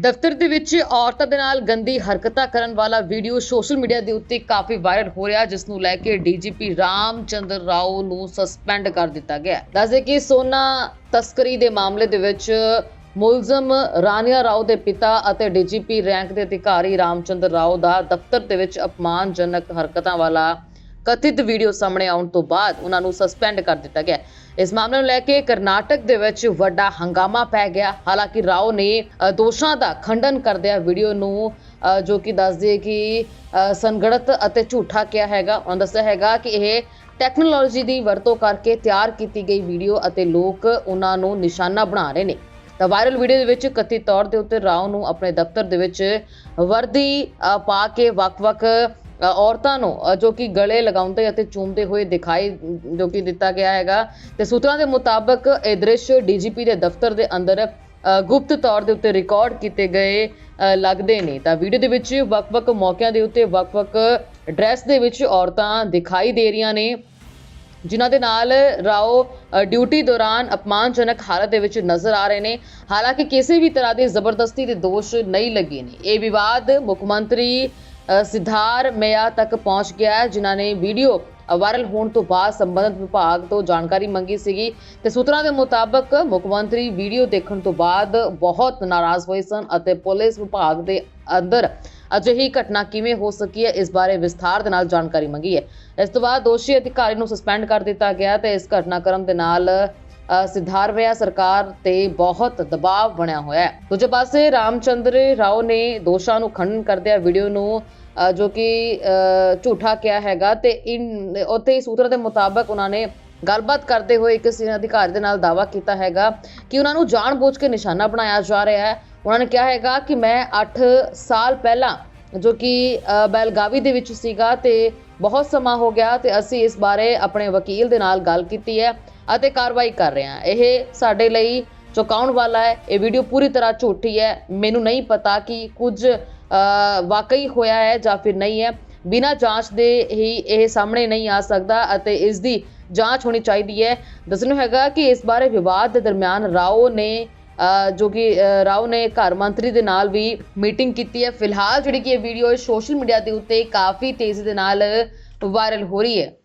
ਦਫ਼ਤਰ ਦੇ ਵਿੱਚ ਔਰਤਾਂ ਦੇ ਨਾਲ ਗੰਦੀ ਹਰਕਤਾਂ ਕਰਨ ਵਾਲਾ ਵੀਡੀਓ ਸੋਸ਼ਲ ਮੀਡੀਆ ਦੇ ਉੱਤੇ ਕਾਫੀ ਵਾਇਰਲ ਹੋ ਰਿਹਾ, ਜਿਸ ਨੂੰ ਲੈ ਕੇ ਡੀਜੀਪੀ ਰਾਮਚੰਦਰ ਰਾਓ ਨੂੰ ਸਸਪੈਂਡ ਕਰ ਦਿੱਤਾ ਗਿਆ। ਦੱਸਦੇ ਕਿ ਸੋਨਾ ਤਸਕਰੀ ਦੇ ਮਾਮਲੇ ਦੇ ਵਿੱਚ ਮੁਲਜ਼ਮ ਰਾਨੀਆ ਰਾਓ ਦੇ ਪਿਤਾ ਅਤੇ ਡੀਜੀਪੀ ਰੈਂਕ ਦੇ ਅਧਿਕਾਰੀ ਰਾਮਚੰਦਰ ਰਾਓ ਦਾ ਦਫ਼ਤਰ ਦੇ ਵਿੱਚ ਅਪਮਾਨਜਨਕ ਹਰਕਤਾਂ ਵਾਲਾ ਕਥਿਤ ਵੀਡੀਓ ਸਾਹਮਣੇ ਆਉਣ ਤੋਂ ਬਾਅਦ ਉਹਨਾਂ ਨੂੰ ਸਸਪੈਂਡ ਕਰ ਦਿੱਤਾ ਗਿਆ। ਇਸ ਮਾਮਲੇ ਨੂੰ ਲੈ ਕੇ ਕਰਨਾਟਕ ਦੇ ਵਿੱਚ ਵੱਡਾ ਹੰਗਾਮਾ ਪੈ ਗਿਆ। ਹਾਲਾਂਕਿ ਰਾਓ ਨੇ ਦੋਸ਼ਾਂ ਦਾ ਖੰਡਨ ਕਰਦਿਆਂ ਵੀਡੀਓ ਨੂੰ ਜੋ ਕਿ ਦੱਸਦੇ ਕਿ ਅ, ਸੰਗੜਤ ਅਤੇ ਝੂਠਾ ਕਿਹਾ ਹੈਗਾ ਉਹਨਾਂ ਦੱਸਿਆ ਹੈਗਾ ਕਿ ਇਹ ਟੈਕਨੋਲੋਜੀ ਦੀ ਵਰਤੋਂ ਕਰਕੇ ਤਿਆਰ ਕੀਤੀ ਗਈ ਵੀਡੀਓ ਅਤੇ ਲੋਕ ਉਹਨਾਂ ਨੂੰ ਨਿਸ਼ਾਨਾ ਬਣਾ ਰਹੇ ਨੇ। ਤਾਂ ਵਾਇਰਲ ਵੀਡੀਓ ਦੇ ਵਿੱਚ ਕਥਿਤ ਤੌਰ ਦੇ ਉੱਤੇ ਰਾਓ ਨੂੰ ਆਪਣੇ ਦਫ਼ਤਰ ਦੇ ਵਿੱਚ ਵਰਦੀ ਪਾ ਕੇ ਵੱਖ-ਵੱਖ ਔਰਤਾਂ ਨੂੰ ਜੋ ਕਿ ਗਲੇ ਲਗਾਉਂਦੇ ਅਤੇ ਚੂਮਦੇ ਹੋਏ ਦਿਖਾਈ ਜੋ ਕਿ ਦਿੱਤਾ ਗਿਆ ਹੈਗਾ। ਤੇ ਸੂਤਰਾਂ ਦੇ ਮੁਤਾਬਕ ਇਹ ਦ੍ਰਿਸ਼ ਡੀਜੀਪੀ ਦੇ ਦਫ਼ਤਰ ਦੇ ਅੰਦਰ ਗੁਪਤ ਤੌਰ ਦੇ ਉੱਤੇ ਰਿਕਾਰਡ ਕੀਤੇ ਗਏ ਲੱਗਦੇ ਨੇ। ਤਾਂ ਵੀਡੀਓ ਦੇ ਵਿੱਚ ਵੱਖ-ਵੱਖ ਮੌਕਿਆਂ ਦੇ ਉੱਤੇ ਵੱਖ-ਵੱਖ ਡਰੈਸ ਦੇ ਵਿੱਚ ਔਰਤਾਂ ਦਿਖਾਈ ਦੇ ਰਹੀਆਂ ਨੇ। ਜਿਨ੍ਹਾਂ ਦੇ ਨਾਲ ਰਾਓ ਡਿਊਟੀ ਦੌਰਾਨ ਅਪਮਾਨਜਨਕ ਹਾਲਤ ਦੇ ਵਿੱਚ ਨਜ਼ਰ ਆ ਰਹੇ ਨੇ। ਹਾਲਾਂਕਿ ਕਿਸੇ ਵੀ ਤਰ੍ਹਾਂ ਦੀ ਜ਼ਬਰਦਸਤੀ ਦੇ ਦੋਸ਼ ਨਹੀਂ ਲੱਗੇ ਨੇ। ਇਹ ਵਿਵਾਦ ਮੁੱਖ ਮੰਤਰੀ ਸਿਧਾਰ ਮਯਾ ਤੱਕ ਪਹੁੰਚ ਗਿਆ ਹੈ, ਜਿਨ੍ਹਾਂ ਨੇ ਵੀਡੀਓ ਵਾਇਰਲ ਹੋਣ ਤੋਂ ਬਾਅਦ ਸੰਬੰਧਿਤ ਵਿਭਾਗ ਤੋਂ ਜਾਣਕਾਰੀ ਮੰਗੀ ਸੀਗੀ। ਤੇ ਸੂਤਰਾਂ ਦੇ ਮੁਤਾਬਕ ਮੁੱਖ ਮੰਤਰੀ ਵੀਡੀਓ ਦੇਖਣ ਤੋਂ ਬਾਅਦ ਬਹੁਤ ਨਾਰਾਜ਼ ਹੋਏ ਸਨ ਅਤੇ ਪੁਲਿਸ ਵਿਭਾਗ ਦੇ ਅੰਦਰ ਅਜਿਹੀ ਘਟਨਾ ਕਿਵੇਂ ਹੋ ਸਕੀ ਹੈ, ਇਸ ਬਾਰੇ ਵਿਸਥਾਰ ਦੇ ਨਾਲ ਜਾਣਕਾਰੀ ਮੰਗੀ ਹੈ। ਇਸ ਤੋਂ ਬਾਅਦ ਦੋਸ਼ੀ ਅਧਿਕਾਰੀ ਨੂੰ ਸਸਪੈਂਡ ਕਰ ਦਿੱਤਾ ਗਿਆ ਤੇ ਇਸ ਘਟਨਾਕ੍ਰਮ ਦੇ ਨਾਲ ਸਿਧਾਰ ਸਿਧਾਰਵਿਆ ਸਰਕਾਰ ਤੇ ਬਹੁਤ ਦਬਾਅ ਬਣਿਆ ਹੋਇਆ ਹੈ। ਦੂਜੇ ਪਾਸੇ ਰਾਮਚੰਦਰ ਰਾਓ ਨੇ ਦੋਸ਼ਾਂ ਨੂੰ ਖੰਡਨ ਕਰਦਿਆਂ ਵੀਡੀਓ ਨੂੰ ਜੋ ਕਿ ਝੂਠਾ ਕਿਹਾ ਹੈਗਾ ਤੇ ਉੱਥੇ ਹੀ ਸੂਤਰਾਂ ਦੇ ਮੁਤਾਬਕ ਉਹਨਾਂ ਨੇ ਗੱਲਬਾਤ ਕਰਦੇ ਹੋਏ ਇੱਕ ਸੀਨੀਅਰ ਅਧਿਕਾਰੀ ਦੇ ਨਾਲ ਦਾਅਵਾ ਕੀਤਾ ਹੈਗਾ ਕਿ ਉਹਨਾਂ ਨੂੰ ਜਾਣਬੁੱਝ ਕੇ ਨਿਸ਼ਾਨਾ ਬਣਾਇਆ ਜਾ ਰਿਹਾ ਹੈ। ਉਹਨਾਂ ਨੇ ਕਿਹਾ ਹੈਗਾ ਕਿ ਮੈਂ 8 ਸਾਲ ਪਹਿਲਾਂ ਜੋ ਕਿ ਬੈਲਗਾਵੀ ਦੇ ਵਿੱਚ ਸੀਗਾ ਤੇ ਬਹੁਤ ਸਮਾਂ ਹੋ ਗਿਆ ਤੇ ਅਸੀਂ ਇਸ ਬਾਰੇ ਆਪਣੇ ਵਕੀਲ ਦੇ ਨਾਲ ਗੱਲ ਕੀਤੀ ਹੈ ਅਤੇ ਕਾਰਵਾਈ ਕਰ ਰਹੇ ਹਾਂ। ਇਹ ਸਾਡੇ ਲਈ ਚੁਕਾਉਣ ਵਾਲਾ ਹੈ। ਇਹ ਵੀਡੀਓ ਪੂਰੀ ਤਰ੍ਹਾਂ ਝੂਠੀ ਹੈ। ਮੈਨੂੰ ਨਹੀਂ ਪਤਾ ਕਿ ਕੁਝ ਵਾਕਈ ਹੋਇਆ ਹੈ ਜਾਂ ਫਿਰ ਨਹੀਂ ਹੈ। ਬਿਨਾਂ ਜਾਂਚ ਦੇ ਹੀ ਇਹ ਸਾਹਮਣੇ ਨਹੀਂ ਆ ਸਕਦਾ ਅਤੇ ਇਸ ਦੀ ਜਾਂਚ ਹੋਣੀ ਚਾਹੀਦੀ ਹੈ। ਦੱਸਣਾ ਹੈਗਾ ਕਿ ਇਸ ਬਾਰੇ ਵਿਵਾਦ ਦੇ ਦਰਮਿਆਨ ਰਾਓ ਨੇ ਜੋ ਕਿ ਰਾਓ ਨੇ ਘਰ ਮੰਤਰੀ ਦੇ ਨਾਲ ਵੀ ਮੀਟਿੰਗ ਕੀਤੀ ਹੈ। ਫਿਲਹਾਲ ਜਿਹੜੀ ਕਿ ਇਹ ਵੀਡੀਓ ਸੋਸ਼ਲ ਮੀਡੀਆ ਦੇ ਉੱਤੇ ਕਾਫੀ ਤੇਜ਼ੀ ਦੇ ਨਾਲ ਵਾਇਰਲ ਹੋ ਰਹੀ ਹੈ।